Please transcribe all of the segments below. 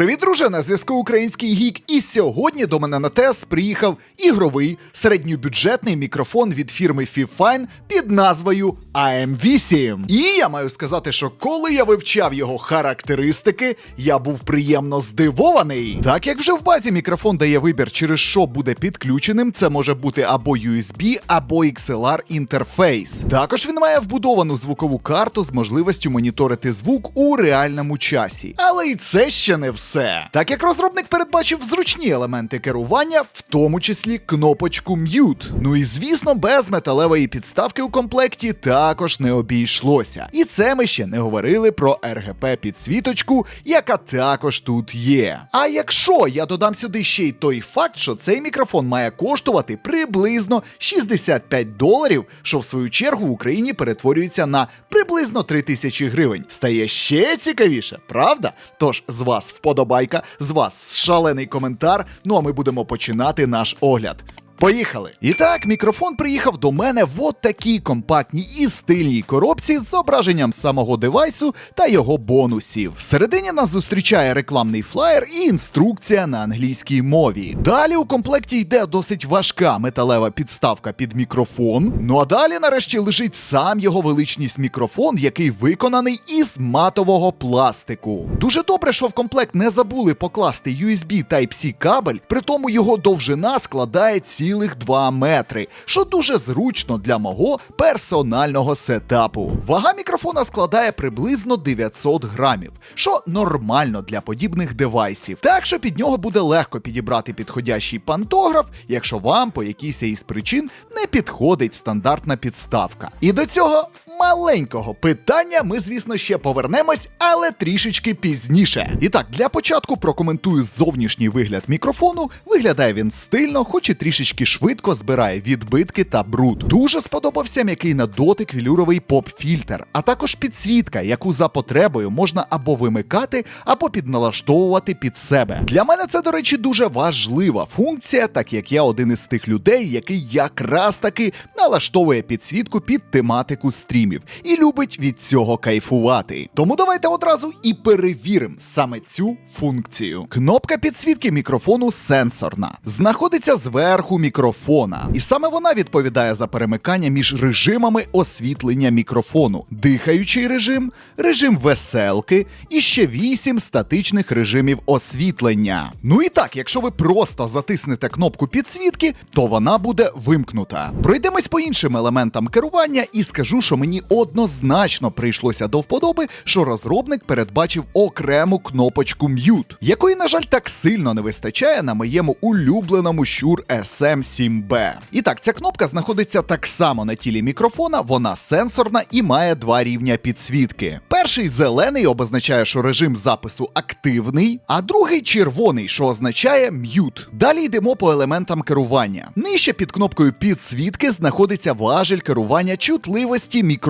Привіт, друже! На зв'язку Український гік. І сьогодні до мене на тест приїхав ігровий середньобюджетний мікрофон від фірми Fifine під назвою AM8. І я маю сказати, що коли я вивчав його характеристики, я був приємно здивований. Так як вже в базі мікрофон дає вибір, через що буде підключеним, це може бути або USB, або XLR інтерфейс. Також він має вбудовану звукову карту з можливістю моніторити звук у реальному часі. Але і це ще не все. Так як розробник передбачив зручні елементи керування, в тому числі кнопочку Mute. Ну і звісно, без металевої підставки у комплекті також не обійшлося. І це ми ще не говорили про RGP підсвіточку, яка також тут є. А якщо я додам сюди ще й той факт, що цей мікрофон має коштувати приблизно 65 доларів, що в свою чергу в Україні перетворюється на приблизно 3000 гривень. Стає ще цікавіше, правда? Тож з вас вподобайка, з вас шалений коментар. Ну а ми будемо починати наш огляд. Поїхали! І так, мікрофон приїхав до мене в от такій компактній і стильній коробці з зображенням самого девайсу та його бонусів. Всередині нас зустрічає рекламний флаєр і інструкція на англійській мові. Далі у комплекті йде досить важка металева підставка під мікрофон. Ну а далі, нарешті, лежить сам його величність мікрофон, який виконаний із матового пластику. Дуже добре, що в комплект не забули покласти USB Type-C кабель, при тому його довжина складає цілих 2 метри, що дуже зручно для мого персонального сетапу. Вага мікрофона складає приблизно 900 грамів, що нормально для подібних девайсів. Так що під нього буде легко підібрати підходящий пантограф, якщо вам по якійсь із причин не підходить стандартна підставка. І до цього маленького питання ми, звісно, ще повернемось, але трішечки пізніше. І так, для початку прокоментую зовнішній вигляд мікрофону. Виглядає він стильно, хоч і трішечки швидко збирає відбитки та бруд. Дуже сподобався м'який на дотик вілюровий поп-фільтр, а також підсвітка, яку за потребою можна або вимикати, або підналаштовувати під себе. Для мене це, до речі, дуже важлива функція, так як я один із тих людей, який якраз таки налаштовує підсвітку під тематику стрімів і любить від цього кайфувати. Тому давайте одразу і перевіримо саме цю функцію. Кнопка підсвітки мікрофону сенсорна, знаходиться зверху мікрофона, і саме вона відповідає за перемикання між режимами освітлення мікрофону: дихаючий режим, режим веселки і ще вісім статичних режимів освітлення. Ну і так, якщо ви просто затиснете кнопку підсвітки, то вона буде вимкнута. Пройдемось по іншим елементам керування і скажу, що мені однозначно прийшлося до вподоби, що розробник передбачив окрему кнопочку Mute, якої, на жаль, так сильно не вистачає на моєму улюбленому Shure SM7B. І так, ця кнопка знаходиться так само на тілі мікрофона, вона сенсорна і має два рівня підсвітки. Перший зелений обозначає, що режим запису активний, а другий червоний, що означає mute. Далі йдемо по елементам керування. Нижче під кнопкою підсвітки знаходиться важель керування чутливості мікрофона.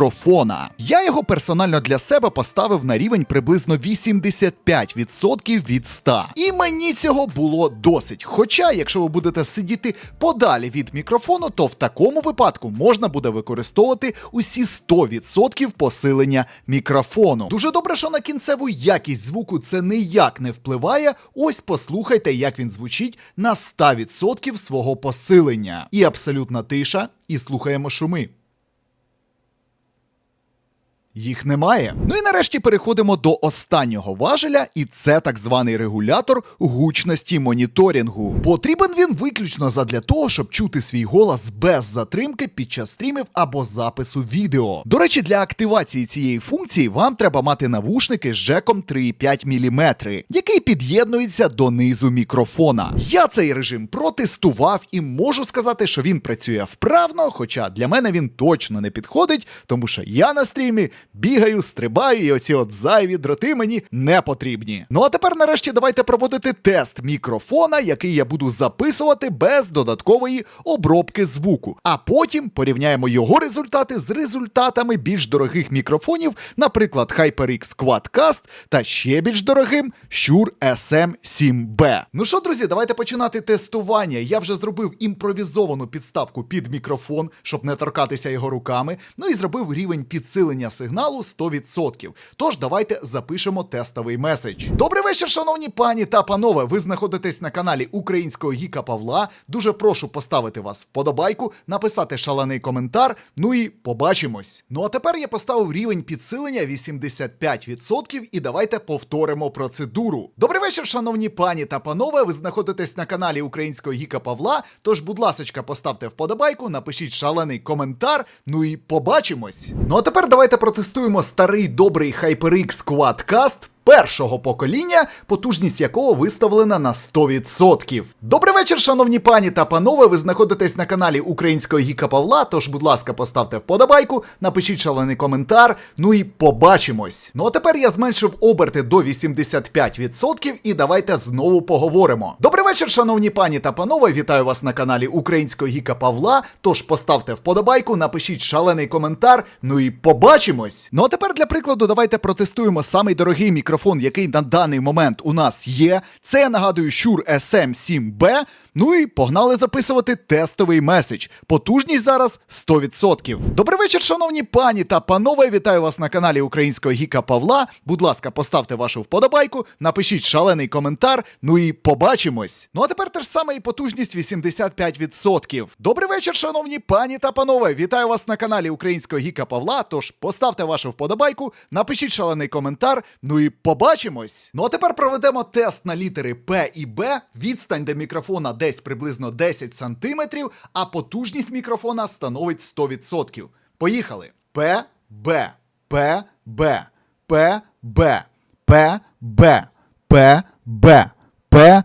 Я його персонально для себе поставив на рівень приблизно 85% від 100. І мені цього було досить. Хоча, якщо ви будете сидіти подалі від мікрофону, то в такому випадку можна буде використовувати усі 100% посилення мікрофону. Дуже добре, що на кінцеву якість звуку це ніяк не впливає. Ось послухайте, як він звучить на 100% свого посилення. І абсолютна тиша, і слухаємо шуми. Їх немає. Ну і нарешті переходимо до останнього важеля, і це так званий регулятор гучності моніторингу. Потрібен він виключно задля того, щоб чути свій голос без затримки під час стрімів або запису відео. До речі, для активації цієї функції вам треба мати навушники з джеком 3,5 мм, який під'єднується до низу мікрофона. Я цей режим протестував і можу сказати, що він працює вправно, хоча для мене він точно не підходить, тому що я на стрімі бігаю, стрибаю, і оці от зайві дроти мені не потрібні. Ну а тепер, нарешті, давайте проводити тест мікрофона, який я буду записувати без додаткової обробки звуку. А потім порівняємо його результати з результатами більш дорогих мікрофонів, наприклад, HyperX Quadcast та ще більш дорогим Shure SM7B. Ну що, друзі, давайте починати тестування. Я вже зробив імпровізовану підставку під мікрофон, щоб не торкатися його руками. Ну і зробив рівень підсилення сигналу сигналу 100%. Тож давайте запишемо тестовий меседж. Добрий вечір, шановні пані та панове. Ви знаходитесь на каналі українського гіка Павла. Дуже прошу поставити вас вподобайку, написати шалений коментар. Ну і побачимось. Ну а тепер я поставив рівень підсилення 85% і давайте повторимо процедуру. Добрий вечір, шановні пані та панове. Ви знаходитесь на каналі українського гіка Павла. Тож, будь ласка, поставте вподобайку, напишіть шалений коментар. Ну і побачимось. Ну а тепер давайте протестуємо старий добрий HyperX Quadcast першого покоління, потужність якого виставлена на 100%. Добрий вечір, шановні пані та панове. Ви знаходитесь на каналі Українського Гіка Павла. Тож, будь ласка, поставте вподобайку, напишіть шалений коментар. Ну і побачимось. Ну а тепер я зменшив оберти до 85% і давайте знову поговоримо. Добрий вечір, шановні пані та панове. Вітаю вас на каналі Українського Гіка Павла. Тож поставте вподобайку, напишіть шалений коментар. Ну і побачимось. Ну а тепер для прикладу, давайте протестуємо самий дорогий мікрофон, який на даний момент у нас є. Це я нагадую Shure SM7B. Ну і погнали записувати тестовий меседж. Потужність зараз 100%. Добрий вечір, шановні пані та панове. Вітаю вас на каналі Українського Гіка Павла. Будь ласка, поставте вашу вподобайку, напишіть шалений коментар. Ну і побачимось. Ну а тепер теж саме і потужність 85%. Добрий вечір, шановні пані та панове. Вітаю вас на каналі Українського Гіка Павла. Тож поставте вашу вподобайку, напишіть шалений коментар. Ну і побачимось. Ну а тепер проведемо тест на літери П і Б. Відстань до мікрофона десь приблизно 10 сантиметрів, а потужність мікрофона становить 100%. Поїхали. П, Б, П, Б, П, Б, П, Б, П, Б, П,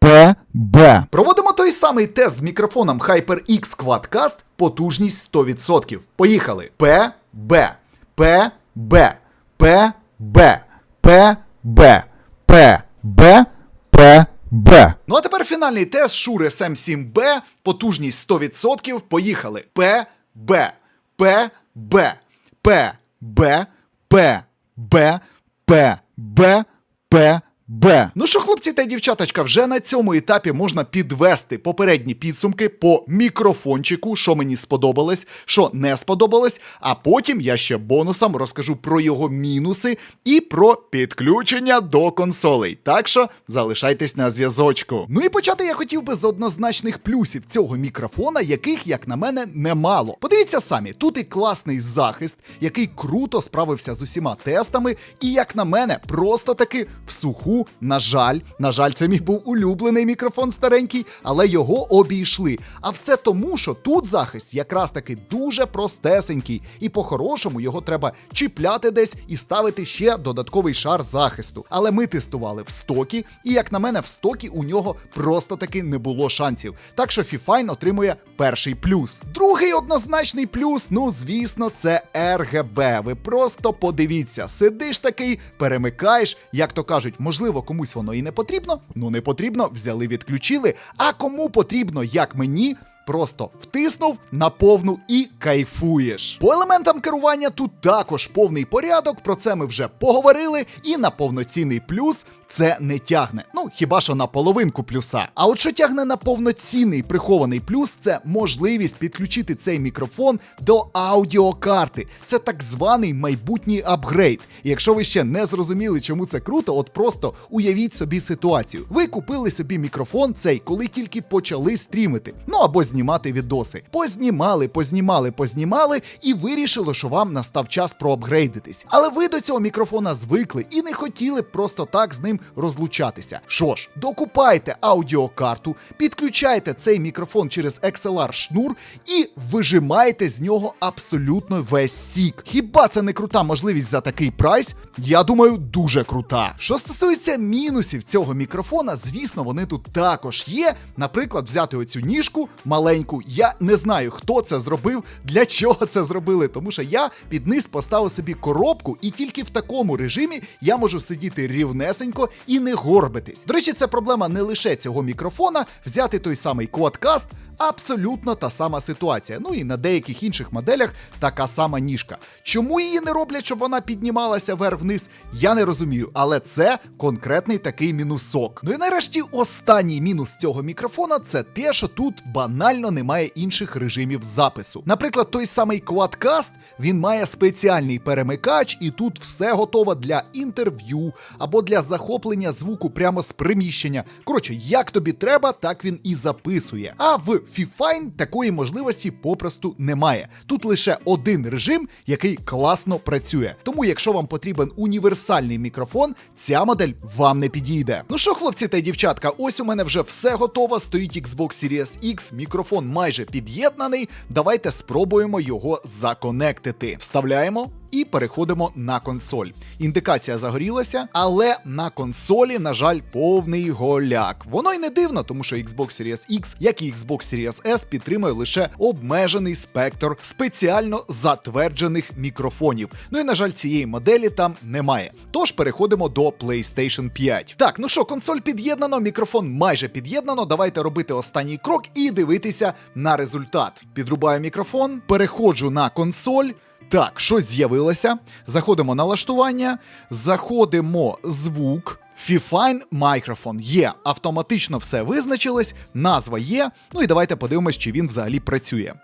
Б, Б. Проводимо той самий тест з мікрофоном HyperX Quadcast, потужність 100%. Поїхали. П, Б, П, Б, П, Б, П, Б, П, Б, П, Б. Ну а тепер фінальний тест Шури см 7 б. Потужність 100%. Поїхали. П, Б, П, Б, П, Б, П, Б, П, Б, П, Б. Ну що, хлопці та дівчаточка, вже на цьому етапі можна підвести попередні підсумки по мікрофончику, що мені сподобалось, що не сподобалось. А потім я ще бонусом розкажу про його мінуси і про підключення до консолей. Так що залишайтесь на зв'язочку. Ну і почати я хотів би з однозначних плюсів цього мікрофона, яких, як на мене, немало. Подивіться самі, тут і класний захист, який круто справився з усіма тестами, і як на мене, просто таки в суху, на жаль, на жаль, це мій був улюблений мікрофон старенький, але його обійшли. А все тому, що тут захист якраз таки дуже простесенький, і по-хорошому його треба чіпляти десь і ставити ще додатковий шар захисту. Але ми тестували в стокі, і як на мене, в стокі у нього просто таки не було шансів. Так що Fifine отримує перший плюс. Другий однозначний плюс, ну звісно, це RGB. Ви просто подивіться, сидиш такий, перемикаєш, як то кажуть, можливо, комусь воно і не потрібно. Ну не потрібно, взяли, відключили. А кому потрібно, як мені. Просто втиснув на повну і кайфуєш. По елементам керування тут також повний порядок. Про це ми вже поговорили. І на повноцінний плюс це не тягне. Ну хіба що на половинку плюса. А от що тягне на повноцінний прихований плюс, це можливість підключити цей мікрофон до аудіокарти. Це так званий майбутній апгрейд. І якщо ви ще не зрозуміли, чому це круто, от просто уявіть собі ситуацію. Ви купили собі мікрофон цей, коли тільки почали стрімити. Ну або знімати відоси. Познімали, познімали, познімали і вирішили, що вам настав час проапгрейдитись. Але ви до цього мікрофона звикли і не хотіли б просто так з ним розлучатися. Що ж, докупайте аудіокарту, підключайте цей мікрофон через XLR шнур і вижимаєте з нього абсолютно весь сік. Хіба це не крута можливість за такий прайс? Я думаю, дуже крута. Що стосується мінусів цього мікрофона, звісно, вони тут також є. Наприклад, взяти оцю ніжку маленьку. Я не знаю, хто це зробив, для чого це зробили, тому що я під низ поставив собі коробку, і тільки в такому режимі я можу сидіти рівнесенько і не горбитись. До речі, це проблема не лише цього мікрофона, взяти той самий Quadcast, абсолютно та сама ситуація. Ну і на деяких інших моделях така сама ніжка. Чому її не роблять, щоб вона піднімалася вверх-вниз, я не розумію, але це конкретний такий мінусок. Ну і нарешті останній мінус цього мікрофона це те, що тут банально немає інших режимів запису. Наприклад, той самий Quadcast, він має спеціальний перемикач, і тут все готово для інтерв'ю або для захоплення звуку прямо з приміщення. Коротше, як тобі треба, так він і записує. А в Fifine такої можливості попросту немає. Тут лише один режим, який класно працює. Тому, якщо вам потрібен універсальний мікрофон, ця модель вам не підійде. Ну що, хлопці та дівчатка, ось у мене вже все готово. Стоїть Xbox Series X, мікрофон майже під'єднаний. Давайте спробуємо його законектити. Вставляємо. І переходимо на консоль. Індикація загорілася, але на консолі, на жаль, повний голяк. Воно й не дивно, тому що Xbox Series X, як і Xbox Series S, підтримує лише обмежений спектр спеціально затверджених мікрофонів. Ну і на жаль, цієї моделі там немає. Тож переходимо до PlayStation 5. Так, ну що, консоль під'єднано, мікрофон майже під'єднано. Давайте робити останній крок і дивитися на результат. Підрубаю мікрофон, переходжу на консоль. Так, щось з'явилося. Заходимо на налаштування, заходимо звук. Fifine Microphone є, автоматично все визначилось, назва є. Ну і давайте подивимось, чи він взагалі працює.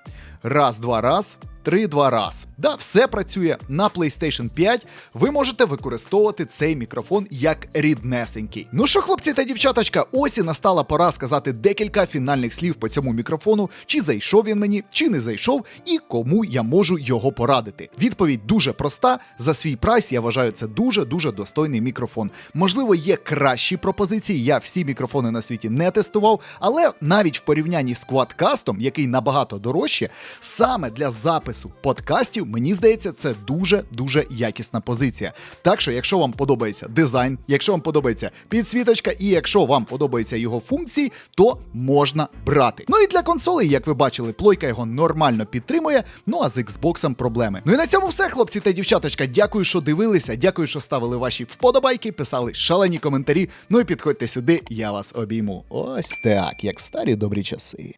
Раз, два, раз, три, два, раз. Да, все працює на PlayStation 5. Ви можете використовувати цей мікрофон як ріднесенький. Ну що, хлопці та дівчаточка, ось і настала пора сказати декілька фінальних слів по цьому мікрофону, чи зайшов він мені, чи не зайшов, і кому я можу його порадити. Відповідь дуже проста. За свій прайс я вважаю це дуже дуже достойний мікрофон. Можливо, є кращі пропозиції. Я всі мікрофони на світі не тестував, але навіть в порівнянні з Quadcast, який набагато дорожче, саме для запису подкастів, мені здається, це дуже дуже якісна позиція. Так що, якщо вам подобається дизайн, якщо вам подобається підсвіточка, і якщо вам подобаються його функції, то можна брати. Ну і для консолей, як ви бачили, плойка його нормально підтримує. Ну а з Xbox проблеми. Ну і на цьому все, хлопці та дівчаточка. Дякую, що дивилися. Дякую, що ставили ваші вподобайки, писали шалені коментарі. Ну і підходьте сюди, я вас обійму. Ось так, як в старі добрі часи.